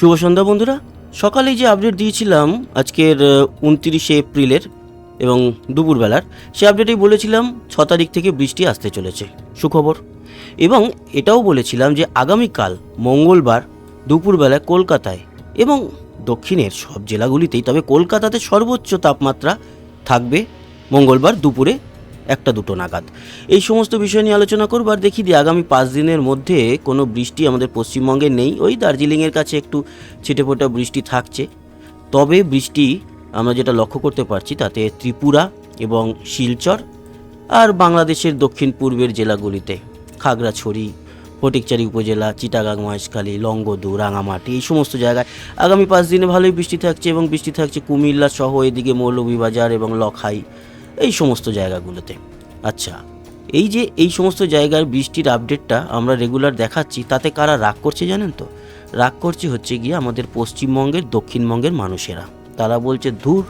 শুভ সন্ধ্যা বন্ধুরা। সকালে যে আপডেট দিয়েছিলাম আজকের উনত্রিশে এপ্রিলের এবং দুপুরবেলার, সে আপডেটেই বলেছিলাম ছ তারিখ থেকে বৃষ্টি আসতে চলেছে, সুখবর। এবং এটাও বলেছিলাম যে আগামীকাল, মঙ্গলবার দুপুরবেলায় কলকাতায় এবং দক্ষিণের সব জেলাগুলিতেই, তবে কলকাতাতে সর্বোচ্চ তাপমাত্রা থাকবে মঙ্গলবার দুপুরে একটা দুটো নাগাদ। এই সমস্ত বিষয় নিয়ে আলোচনা করব আর দেখি দিই আগামী পাঁচ দিনের মধ্যে কোনো বৃষ্টি আমাদের পশ্চিমবঙ্গে নেই। ওই দার্জিলিংয়ের কাছে একটু ছিটেফোঁটা বৃষ্টি থাকছে। তবে বৃষ্টি আমরা যেটা লক্ষ্য করতে পারছি তাতে ত্রিপুরা এবং শিলচর আর বাংলাদেশের দক্ষিণ পূর্বের জেলাগুলিতে খাগড়াছড়ি, ফটিকচারি উপজেলা, চিটাগাং, মহেশখালী, লংগদু, রাঙামাটি এই সমস্ত জায়গায় আগামী পাঁচ দিনে ভালোই বৃষ্টি থাকছে এবং বৃষ্টি থাকছে কুমিল্লা সহ এদিকে মৌলভীবাজার এবং লখাই। এই সমস্ত জায়গাগুলোতে। আচ্ছা এই যে এই সমস্ত জায়গার বৃষ্টির আপডেটটা আমরা রেগুলার দেখাচ্ছি, তাতে কারা রাগ করছে জানেন তো? রাগ করছে হচ্ছে গিয়ে আমাদের পশ্চিমবঙ্গের, দক্ষিণবঙ্গের মানুষেরা। তারা বলছে, ধুর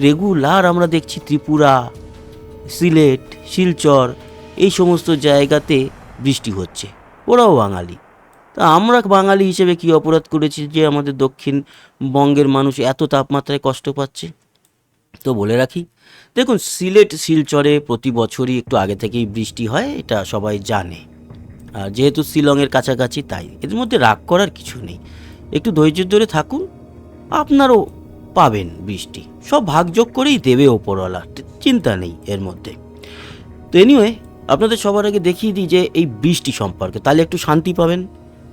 রেগুলার আমরা দেখছি ত্রিপুরা, সিলেট, শিলচর, এই সমস্ত জায়গাতে বৃষ্টি হচ্ছে। ওরাও বাঙালি। তা আমরা বাঙালি হিসেবে কি অপরাধ করেছি যে আমাদের দক্ষিণবঙ্গের মানুষ এত তাপমাত্রায় কষ্ট পাচ্ছে? তো বলে রাখি দেখুন, সিলেট শিলচরে প্রতি বছরই একটু আগে থেকেই বৃষ্টি হয়, এটা সবাই জানে। আর যেহেতু শিলংয়ের কাছাকাছি, তাই এর মধ্যে রাগ করার কিছু নেই। একটু ধৈর্য ধরে থাকুন, আপনারও পাবেন বৃষ্টি। সব ভাগযোগ করেই দেবে ওপরওয়ালা চিন্তা নেই এর মধ্যে। তো এনিওয়ে আপনাদের সবার আগে দেখিয়ে দিই যে এই বৃষ্টি সম্পর্কে। তাহলে একটু শান্তি পাবেন।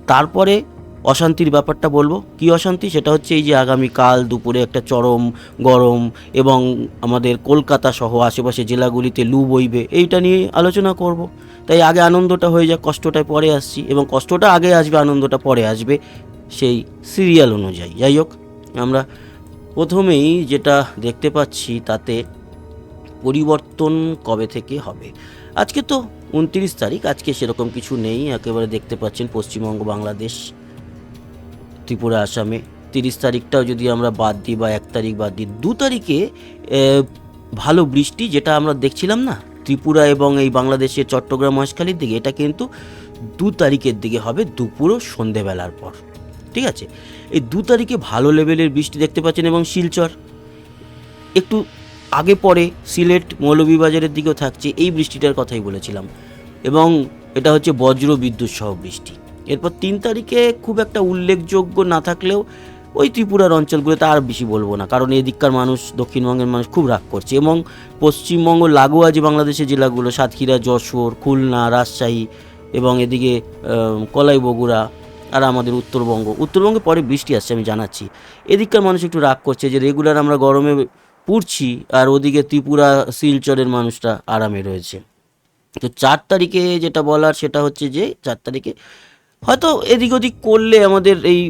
তারপরে অশান্তির ব্যাপারটা বলব। কি অশান্তি? সেটা হচ্ছে এই যে আগামী কাল দুপুরে একটা চরম গরম এবং আমাদের কলকাতা সহ আশেপাশে জেলাগুলিতে লু বইবে, এইটা নিয়ে আলোচনা করব। তাই আগে আনন্দটা হয়ে যাক কষ্টটা পরে আসছি এবং কষ্টটা আগে আসবে, আনন্দটা পরে আসবে সেই সিরিয়াল অনুযায়ী। যাই হোক, আমরা প্রথমেই যেটা দেখতে পাচ্ছি তাতে পরিবর্তন কবে থেকে হবে? আজকে তো উনত্রিশ তারিখ, আজকে সেরকম কিছু নেই, একেবারে দেখতে পাচ্ছেন পশ্চিমবঙ্গ, বাংলাদেশ ত্রিপুরা আসামে। তিরিশ তারিখটাও যদি আমরা বাদ দিই বা এক তারিখ বাদ দিই, দু তারিখে ভালো বৃষ্টি যেটা আমরা দেখছিলাম না, ত্রিপুরা এবং এই বাংলাদেশের চট্টগ্রাম মহেশখালীর দিকে, এটা কিন্তু দু তারিখের দিকে হবে দুপুর ও সন্ধেবেলার পর। ঠিক আছে? এই দু তারিখে ভালো লেভেলের বৃষ্টি দেখতে পাচ্ছেন এবং শিলচর। একটু আগে পরে সিলেট মৌলভীবাজারের দিকেও থাকছে, এই বৃষ্টিটার কথাই বলেছিলাম। এবং এটা হচ্ছে বজ্র বিদ্যুৎ সহ বৃষ্টি। এরপর তিন তারিখে খুব একটা উল্লেখযোগ্য না থাকলেও ওই ত্রিপুরার অঞ্চলগুলোতে আর বেশি বলব না। কারণ এদিককার মানুষ, দক্ষিণবঙ্গের মানুষ খুব রাগ করছে এবং পশ্চিমবঙ্গ লাগোয়া যে বাংলাদেশের জেলাগুলো, সাতক্ষীরা, যশোর, খুলনা, রাজশাহী এবং এদিকে কলাই বগুড়া আর আমাদের উত্তরবঙ্গ। উত্তরবঙ্গে পরে বৃষ্টি আসছে, আমি জানাচ্ছি। এদিককার মানুষ একটু রাগ করছে যে রেগুলার আমরা গরমে পুড়ছি আর ওদিকে ত্রিপুরা, শিলচরের মানুষটা আরামে রয়েছে। তো চার তারিখে যেটা বলার সেটা হচ্ছে যে, চার তারিখে হয়তো এদিক ওদিক করলে আমাদের এই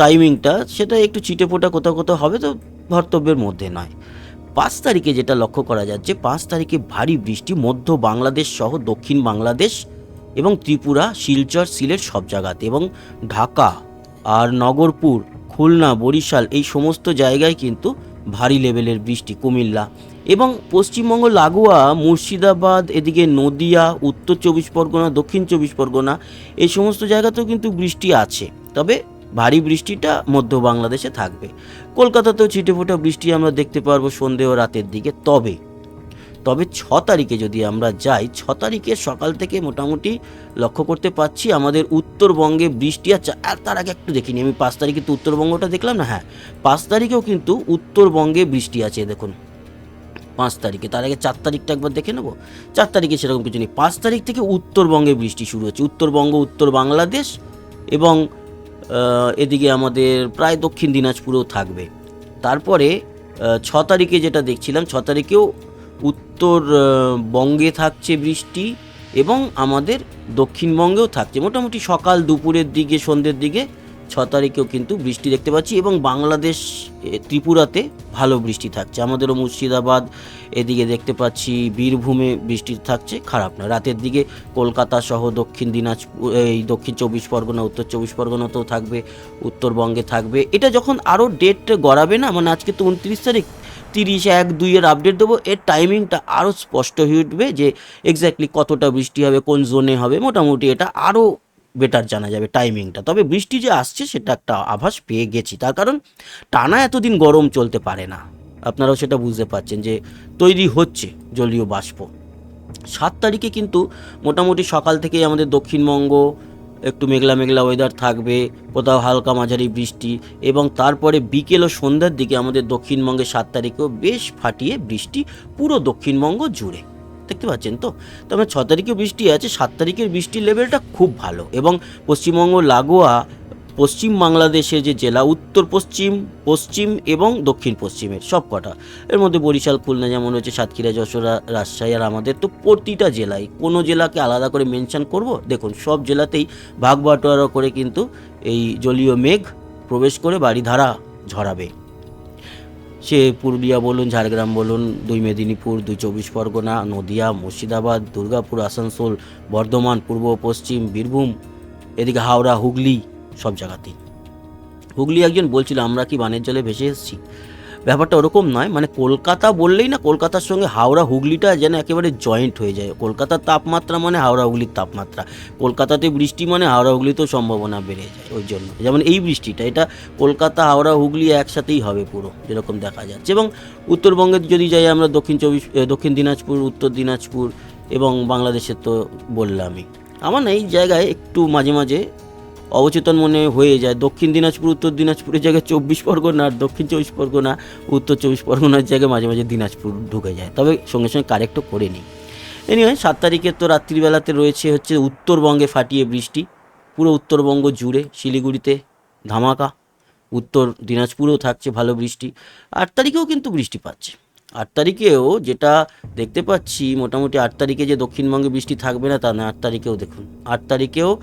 টাইমিংটা সেটা একটু চিটেফোটা কোথাও কোথাও হবে তো ভর্তব্যের মধ্যে নয়। পাঁচ তারিখে যেটা লক্ষ্য করা যাচ্ছে, পাঁচ তারিখে ভারী বৃষ্টি মধ্য বাংলাদেশ সহ দক্ষিণ বাংলাদেশ এবং ত্রিপুরা, শিলচর, সিলেট সব জায়গাতে এবং ঢাকা আর নগরপুর, খুলনা, বরিশাল এই সমস্ত জায়গায় কিন্তু ভারী লেভেলের বৃষ্টি, কুমিল্লা এবং পশ্চিমবঙ্গ, লাগোয়া, মুর্শিদাবাদ, এদিকে নদিয়া, উত্তর চব্বিশ পরগনা, দক্ষিণ চব্বিশ পরগনা, এই সমস্ত জায়গাতেও কিন্তু বৃষ্টি আছে। তবে ভারী বৃষ্টিটা মধ্য বাংলাদেশে থাকবে। কলকাতাতেও ছিটেফোঁটা বৃষ্টি আমরা দেখতে পারব সন্ধে ও রাতের দিকে। তবে তবে ছ তারিখে যদি আমরা যাই, ছ তারিখে সকাল থেকে মোটামুটি লক্ষ্য করতে পাচ্ছি আমাদের উত্তরবঙ্গে বৃষ্টি আর তার আগে একটু দেখিনি, আমি পাঁচ তারিখে তো উত্তরবঙ্গটা দেখলাম না? হ্যাঁ পাঁচ তারিখেও কিন্তু উত্তরবঙ্গে বৃষ্টি আছে দেখুন। পাঁচ তারিখে, তার আগে চার তারিখটা একবার দেখে নেব। চার তারিখে সেরকম কিছু নেই। পাঁচ তারিখ থেকে উত্তরবঙ্গে বৃষ্টি শুরু হচ্ছে। উত্তরবঙ্গ, উত্তর বাংলাদেশ এবং এদিকে আমাদের প্রায় দক্ষিণ দিনাজপুরেও থাকবে। তারপরে ছ তারিখে যেটা দেখছিলাম, ছ তারিখেও উত্তর বঙ্গে থাকছে বৃষ্টি এবং আমাদের দক্ষিণবঙ্গেও থাকছে। মোটামুটি সকাল দুপুরের দিকে, সন্ধ্যের দিকে ছ তারিখেও কিন্তু বৃষ্টি দেখতে পাচ্ছি এবং বাংলাদেশ ত্রিপুরাতে ভালো বৃষ্টি থাকছে। আমাদেরও মুর্শিদাবাদ, এদিকে দেখতে পাচ্ছি বীরভূমে বৃষ্টি থাকছে, খারাপ না। রাতের দিকে কলকাতা সহ দক্ষিণ দিনাজপুর, এই দক্ষিণ চব্বিশ পরগনা, উত্তর চব্বিশ পরগনাতেও থাকবে, উত্তরবঙ্গে থাকবে। এটা যখন আরও ডেট গড়াবে না মানে আজকে তো উনত্রিশ তারিখ তিরিশ এক দুইয়ের আপডেট দেবো। এর টাইমিংটা আরও স্পষ্ট হয়ে উঠবে যে এক্স্যাক্টলি কতটা বৃষ্টি হবে, কোন জোনে হবে। মোটামুটি এটা আরও বেটার জানা যাবে টাইমিংটা তবে বৃষ্টি যে আসছে সেটা একটা আভাস পেয়ে গেছি। তার কারণ টানা এতদিন গরম চলতে পারে না। আপনারাও সেটা বুঝতে পারছেন যে তৈরি হচ্ছে জলীয় বাষ্প। সাত তারিখে কিন্তু মোটামুটি সকাল থেকেই আমাদের দক্ষিণবঙ্গ একটু মেঘলা মেঘলা ওয়েদার থাকবে, কোথাও হালকা মাঝারি বৃষ্টি এবং তারপরে বিকেল ও সন্ধ্যার দিকে আমাদের দক্ষিণবঙ্গে সাত তারিখেও বেশ ফাটিয়ে বৃষ্টি পুরো দক্ষিণবঙ্গ জুড়ে। দেখতে পাচ্ছেন তো? তবে ছ তারিখে বৃষ্টি আছে, সাত তারিখের বৃষ্টির লেভেলটা খুব ভালো এবং পশ্চিমবঙ্গ লাগোয়া পশ্চিম বাংলাদেশে যে জেলা, উত্তর পশ্চিম পশ্চিম এবং দক্ষিণ পশ্চিমের সব কটা এর মধ্যে বরিশাল, খুলনা যেমন হচ্ছে সাতক্ষীরা, যশোরা, রাজশাহী আর আমাদের তো প্রতিটা জেলায়। কোনো জেলাকে আলাদা করে মেনশন করব? দেখুন, সব জেলাতেই ভাগ বাটোয়ারা করে কিন্তু এই জলীয় মেঘ প্রবেশ করে বাড়িধারা ঝরাবে। সে পুরুলিয়া বলুন, ঝাড়গ্রাম বলুন, দুই মেদিনীপুর, দুই চব্বিশ পরগনা, নদিয়া, মুর্শিদাবাদ, দুর্গাপুর, আসানসোল, বর্ধমান, পূর্ব, পশ্চিম, বীরভূম, এদিকে হাওড়া, হুগলি সব জায়গাতেই। হুগলি একজন বলছিল, আমরা কি বানের জলে ভেসে এসেছি? ব্যাপারটা ওরকম নয় মানে কলকাতা বললেই না, কলকাতার সঙ্গে হাওড়া হুগলিটা যেন একেবারে জয়েন্ট হয়ে যায়। কলকাতার তাপমাত্রা মানে হাওড়া হুগলির তাপমাত্রা। কলকাতাতে বৃষ্টি মানে হাওড়া হুগলিতেও সম্ভাবনা বেড়ে যায় ওই জন্য। যেমন এই বৃষ্টিটা, এটা কলকাতা, হাওড়া, হুগলি একসাথেই হবে পুরো, যেরকম দেখা যাচ্ছে। এবং উত্তরবঙ্গে যদি যাই আমরা, দক্ষিণ চব্বিশ দক্ষিণ দিনাজপুর, উত্তর দিনাজপুর এবং বাংলাদেশের তো বললামই। আমার না এই জায়গায় একটু মাঝে মাঝে অবচেতন মনে হয়ে যায়। দক্ষিণ দিনাজপুর, উত্তর দিনাজপুরের জায়গায় চব্বিশ পরগনা আর দক্ষিণ চব্বিশ পরগনা, উত্তর চব্বিশ পরগনার জায়গায় মাঝে মাঝে দিনাজপুর ঢুকে যায়। তবে সঙ্গে সঙ্গে কারেক্টও করে নিই। এনিওয়ে সাত তারিখে তো রাত্রিবেলাতে রয়েছে হচ্ছে উত্তরবঙ্গে ফাটিয়ে বৃষ্টি। পুরো উত্তরবঙ্গ জুড়ে শিলিগুড়িতে ধামাকা। উত্তর দিনাজপুরেও থাকছে ভালো বৃষ্টি। আট তারিখেও কিন্তু বৃষ্টি পাচ্ছে। আট তারিখেও যেটা দেখতে পাচ্ছি, মোটামুটি আট তারিখে যে দক্ষিণবঙ্গে বৃষ্টি থাকবে না, তা না আট তারিখেও দেখুন। আট তারিখেও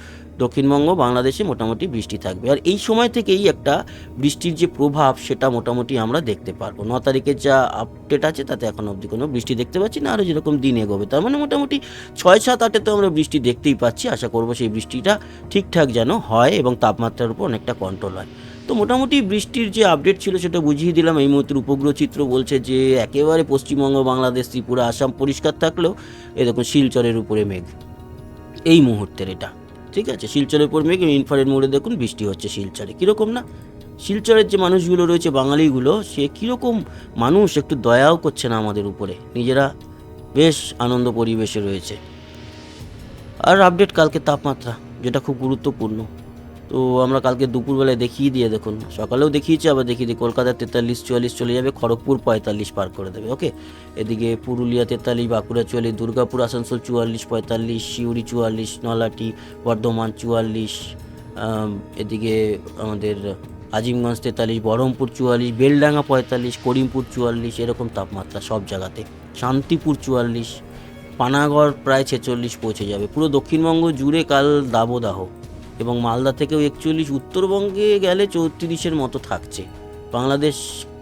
দক্ষিণবঙ্গ, বাংলাদেশে মোটামুটি বৃষ্টি থাকবে। আর এই সময় থেকেই একটা বৃষ্টির যে প্রভাব, সেটা মোটামুটি আমরা দেখতে পারব। ন তারিখের যা আপডেট আছে, তাতে এখন অবধি কোনো বৃষ্টি দেখতে পাচ্ছি না। আরও যেরকম দিন এগোবে, তার মানে মোটামুটি ছয় সাত আটে তো আমরা বৃষ্টি দেখতেই পাচ্ছি। আশা করব সেই বৃষ্টিটা ঠিকঠাক যেন হয় এবং তাপমাত্রার উপর অনেকটা কন্ট্রোল হয়। তো মোটামুটি বৃষ্টির যে আপডেট ছিল, সেটা বুঝিয়ে দিলাম। এই মুহূর্তের উপগ্রহ চিত্র বলছে যে, একেবারে পশ্চিমবঙ্গ, বাংলাদেশ, ত্রিপুরা, আসাম পরিষ্কার থাকলেও, এ দেখুন শিলচরের উপরে মেঘ। এই মুহূর্তের এটা। ঠিক আছে? শিলচরের উপর মেঘ ইনফারের মোড়ে দেখুন বৃষ্টি হচ্ছে শিলচরে। কীরকম না? শিলচরের যে মানুষগুলো রয়েছে, বাঙালিগুলো, সে কীরকম মানুষ একটু দয়াও করছে না আমাদের উপরে। নিজেরা বেশ আনন্দ পরিবেশে রয়েছে। আর আপডেট কালকে তাপমাত্রা, যেটা খুব গুরুত্বপূর্ণ। তো আমরা কালকে দুপুরবেলায় দেখিয়ে দিয়ে দেখুন। সকালেও দেখিয়েছি, আবার দেখিয়ে দিই। কলকাতা তেতাল্লিশ, চুয়াল্লিশ চলে যাবে, খড়গপুর পঁয়তাল্লিশ পার করে দেবে, ওকে? এদিকে পুরুলিয়া তেতাল্লিশ, বাঁকুড়া চুয়াল্লিশ, দুর্গাপুর, আসানসোল চুয়াল্লিশ, পঁয়তাল্লিশ সিউড়ি চুয়াল্লিশ, নলাটি, বর্ধমান চুয়াল্লিশ এদিকে আমাদের আজিমগঞ্জ তেতাল্লিশ, বহরমপুর চুয়াল্লিশ, বেলডাঙ্গা পঁয়তাল্লিশ, করিমপুর চুয়াল্লিশ, এরকম তাপমাত্রা সব জায়গাতে। শান্তিপুর চুয়াল্লিশ, পানাগড় প্রায় ছেচল্লিশ পৌঁছে যাবে। পুরো দক্ষিণবঙ্গ জুড়ে কাল দাবদাহ। এবং মালদা থেকেও একচল্লিশ, উত্তরবঙ্গে গেলে চৌত্রিশের মতো থাকছে। বাংলাদেশ,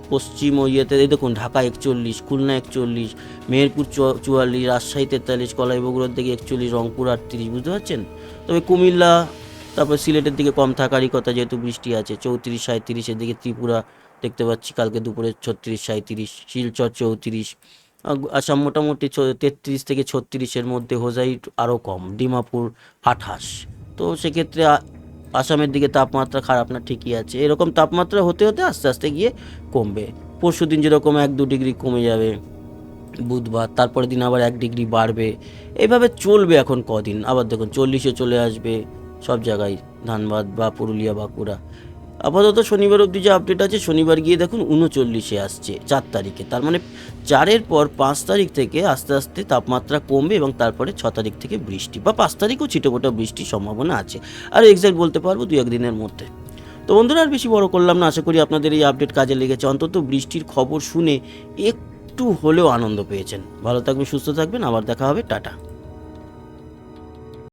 পশ্চিম ও ইয়েতে, এই দেখুন, ঢাকা একচল্লিশ, খুলনা একচল্লিশ, মেহেরপুর চুয়া- চুয়াল্লিশ, রাজশাহী তেতাল্লিশ কলাই বগুড়ার দিকে একচল্লিশ, রংপুর আটত্রিশ, বুঝতে পারছেন? তবে কুমিল্লা, তারপর সিলেটের দিকে কম থাকারই কথা যেহেতু বৃষ্টি আছে, চৌত্রিশ সাঁত্রিশের দিকে ত্রিপুরা দেখতে পাচ্ছি, কালকে দুপুরে ছত্রিশ সাঁত্রিশ শিলচর চৌত্রিশ আসাম মোটামুটি তেত্রিশ থেকে ছত্রিশের মধ্যে হোজাই আরও কম, ডিমাপুর আঠাশ। তো সেক্ষেত্রে আসামের দিকে তাপমাত্রা খারাপ না, ঠিকই আছে। এরকম তাপমাত্রা হতে হতে আস্তে আস্তে গিয়ে কমবে। পরশু দিন যেরকম এক দু ডিগ্রি কমে যাবে, বুধবার তারপরে দিন আবার এক ডিগ্রি বাড়বে। এইভাবে চলবে এখন কদিন? আবার দেখুন, চল্লিশে চলে আসবে সব জায়গায়, ধানবাদ বা পুরুলিয়া, বাঁকুড়া। আপাতত শনিবার অবধি যে আপডেট আছে, শনিবার গিয়ে দেখুন উনচল্লিশে আসছে, চার তারিখে। তার মানে চারের পর পাঁচ তারিখ থেকে আস্তে আস্তে তাপমাত্রা কমবে এবং তারপরে ছ তারিখ থেকে বৃষ্টি বা পাঁচ তারিখও ছিটোফোটা বৃষ্টির সম্ভাবনা আছে। আর এক্স্যাক্ট বলতে পারব দু একদিনের মধ্যে। তো বন্ধুরা, আর বেশি বড় করলাম না, আশা করি আপনাদের এই আপডেট কাজে লেগেছে। অন্তত বৃষ্টির খবর শুনে একটু হলেও আনন্দ পেয়েছেন। ভালো থাকবেন, সুস্থ থাকবেন। আবার দেখা হবে, টাটা।